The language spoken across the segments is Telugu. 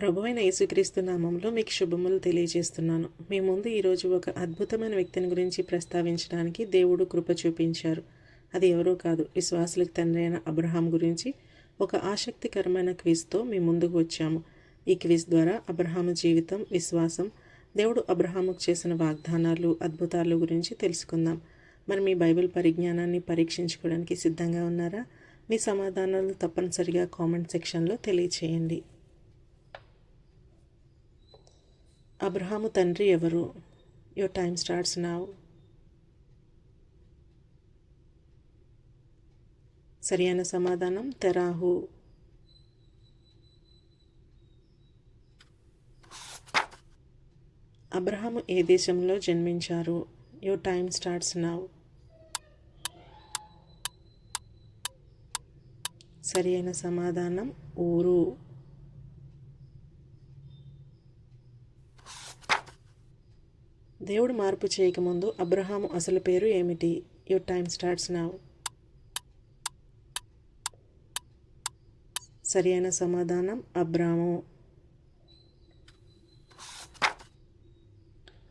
ప్రభువైన యేసుక్రీస్తు నామంలో మీకు శుభములు తెలియజేస్తున్నాను. మీ ముందు ఈరోజు ఒక అద్భుతమైన వ్యక్తిని గురించి ప్రస్తావించడానికి దేవుడు కృప చూపించారు. అది ఎవరో కాదు విశ్వాసులకు తండ్రి అయిన అబ్రహాం గురించి ఒక ఆసక్తికరమైన క్విజ్తో మీ ముందుకు వచ్చాము. ఈ క్విజ్ ద్వారా అబ్రహాము జీవితం విశ్వాసం దేవుడు అబ్రహాముకు చేసిన వాగ్దానాలు అద్భుతాలు గురించి తెలుసుకుందాం. మరి మీ బైబిల్ పరిజ్ఞానాన్ని పరీక్షించుకోవడానికి సిద్ధంగా ఉన్నారా? మీ సమాధానాలు తప్పనిసరిగా కామెంట్ సెక్షన్లో తెలియచేయండి. అబ్రహాము తండ్రి ఎవరు? యువర్ టైమ్ స్టార్ట్స్ నావ్ సరియైన సమాధానం తెరాహు. అబ్రహాము ఏ దేశంలో జన్మించారు? యువర్ టైమ్ స్టార్ట్స్ నావ్ సరి అయిన సమాధానం ఊరు. దేవుడు మార్పు చేయకముందు అబ్రహాము అసలు పేరు ఏమిటి? యువర్ టైమ్ స్టార్ట్స్ నావ్ సరి అయిన సమాధానం అబ్రాము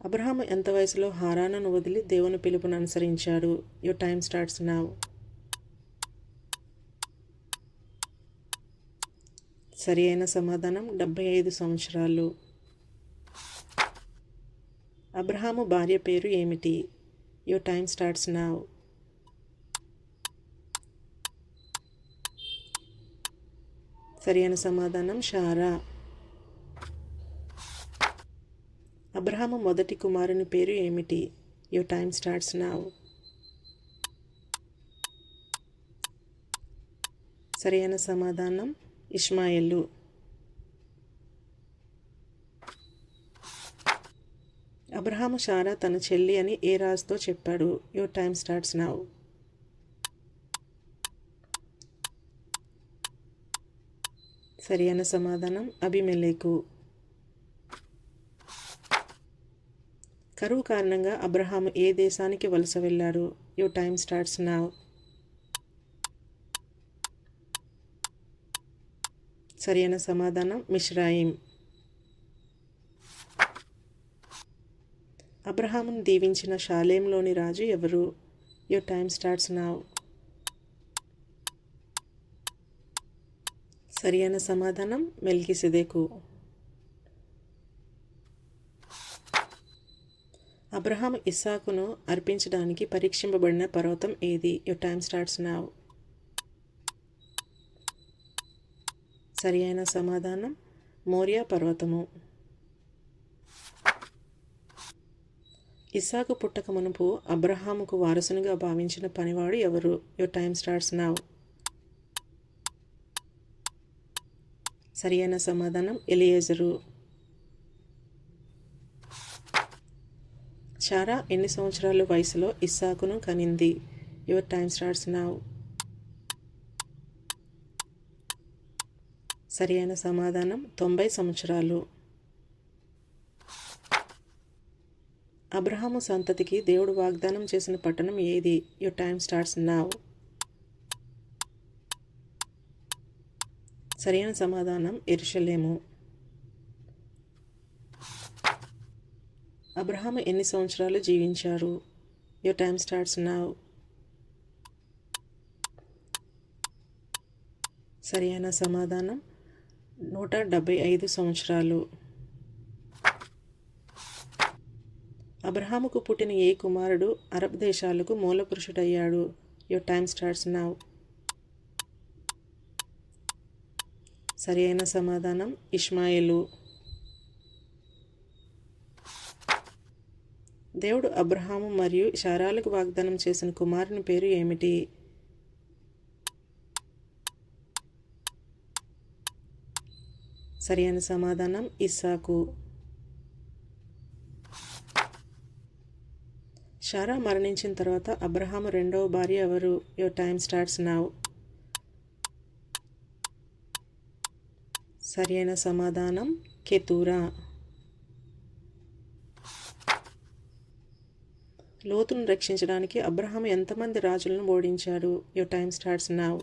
అబ్రహాము ఎంత వయసులో హారానను వదిలి దేవుని పిలుపును అనుసరించాడు? యువర్ టైమ్ స్టార్ట్స్ నావ్ సరి అయిన సమాధానం డెబ్బై ఐదు సంవత్సరాలు. అబ్రహాము భార్య పేరు ఏమిటి? యువర్ టైమ్ స్టార్ట్స్ నావ్ సరి అయిన సమాధానం షారా. అబ్రహాము మొదటి కుమారుని పేరు ఏమిటి? యువర్ టైమ్ స్టార్ట్స్ నావ్ సరి అయిన సమాధానం ఇష్మాయిలు. అబ్రహాము షారా తన చెల్లి అని ఏ రాజుతో చెప్పాడు? Your time starts now. సరి అయిన సమాధానం అభిమెలేకు కరువు కారణంగా అబ్రహాము ఏ దేశానికి వలస వెళ్ళాడు? యువర్ టైమ్ స్టార్ట్స్ నావ్ సరైన సమాధానం మిశ్రాయిం అబ్రహామును దీవించిన షాలేంలోని రాజు ఎవరు? యువర్ టైమ్ స్టార్ట్స్ నావ్ సరియైన సమాధానం మెల్కిసెదెకు. అబ్రహాం ఇస్సాకును అర్పించడానికి పరీక్షింపబడిన పర్వతం ఏది? యువర్ టైమ్ స్టార్ట్స్ నావ్ సరి అయిన సమాధానం మోరియా పర్వతము. ఇసాకు పుట్టక మునుపు అబ్రహాముకు వారసునిగా భావించిన పనివాడు ఎవరు? యువర్ టైం స్టార్ట్స్ నావ్ సరి అయిన సమాధానం ఎలియేజరు. చారా ఎన్ని సంవత్సరాల వయసులో ఇస్సాకును కనింది? యువర్ టైం స్టార్ట్స్ నావ్ సరి అయిన సమాధానం తొంభై సంవత్సరాలు. అబ్రహాము సంతతికి దేవుడు వాగ్దానం చేసిన పట్టణం ఏది? యు టైమ్ స్టార్ట్స్ నావ్ సరైన సమాధానం ఎరుషలేము. అబ్రహాము ఎన్ని సంవత్సరాలు జీవించారు? యు టైమ్ స్టార్ట్స్ నావ్ సరి సమాధానం నూట డెబ్భై ఐదు సంవత్సరాలు. అబ్రహాముకు పుట్టిన ఏ కుమారుడు అరబ్ దేశాలకు మూల పురుషుడయ్యాడు యువర్ టైమ్ స్టార్ట్స్ నావ్ సరి అయిన సమాధానం ఇష్మాయిలు. దేవుడు అబ్రహాము మరియు శారాలకు వాగ్దానం చేసిన కుమారుని పేరు ఏమిటి? సరి అయిన సమాధానం ఇస్సాకు. షారా మరణించిన తర్వాత అబ్రహాము రెండవ భార్య ఎవరు? యువర్ టైమ్ స్టార్ట్స్ నావ్ సరి అయిన సమాధానం కెతూరా. లోతును రక్షించడానికి అబ్రహాం ఎంతమంది రాజులను ఓడించాడు? యువర్ టైమ్ స్టార్ట్స్ నావ్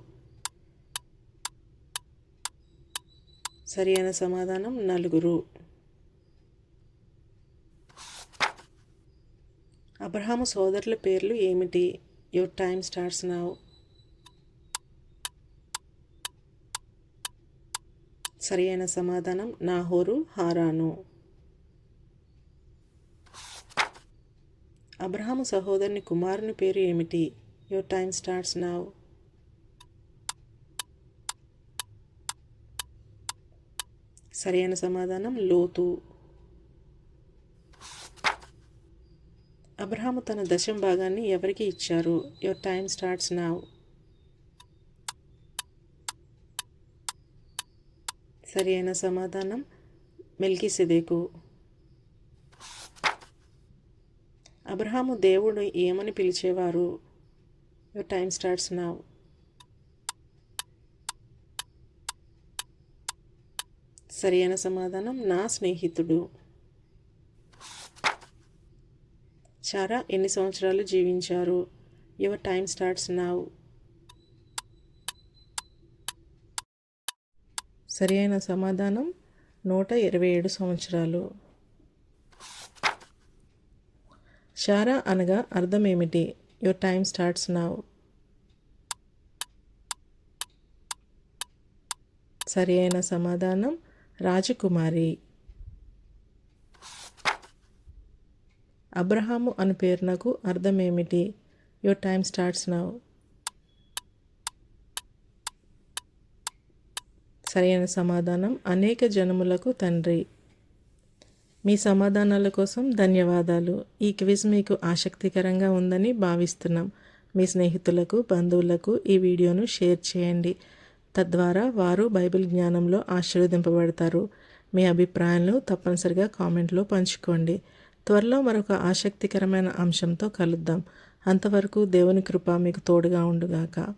సరి అయిన సమాధానం నలుగురు. అబ్రహాము సోదరుల పేర్లు ఏమిటి? యువర్ టైమ్ స్టార్ట్స్ నౌ సరి అయిన సమాధానం నాహోరు హారాను. అబ్రహాము సహోదరుని కుమారుని పేరు ఏమిటి? యువర్ టైమ్ స్టార్ట్స్ నౌ సరైన సమాధానం లోతు. అబ్రహాము తన దశం భాగాన్ని ఎవరికి ఇచ్చారు? యువర్ టైమ్ స్టార్ట్స్ నావ్ సరి అయిన సమాధానం మెల్కి సిదేకు అబ్రహాము దేవుడు ఏమని పిలిచేవారు? యువర్ టైమ్ స్టార్ట్స్ నావ్ సరి అయిన సమాధానం నా స్నేహితుడు. చారా ఎన్ని సంవత్సరాలు జీవించారు? Your time starts now. సరి అయిన సమాధానం నూట ఇరవై ఏడు సంవత్సరాలు. షారా అనగా అర్థం ఏమిటి యువర్ టైమ్ స్టార్ట్స్ నౌ. సరి అయిన సమాధానం రాజకుమారి. అబ్రహాము అని పేరునకు అర్థం ఏమిటి యువర్ టైమ్ స్టార్ట్స్ నౌ సరైన సమాధానం అనేక జనములకు తండ్రి. మీ సమాధానాల కోసం ధన్యవాదాలు. ఈ క్విజ్ మీకు ఆసక్తికరంగా ఉందని భావిస్తున్నాం. మీ స్నేహితులకు బంధువులకు ఈ వీడియోను షేర్ చేయండి. తద్వారా వారు బైబిల్ జ్ఞానంలో ఆశీర్వదింపబడతారు. మీ అభిప్రాయాలను తప్పనిసరిగా కామెంట్లో పంచుకోండి. త్వరలో మరొక ఆసక్తికరమైన అంశంతో కలుద్దాం. అంతవరకు దేవుని కృప మీకు తోడుగా ఉండుగాక.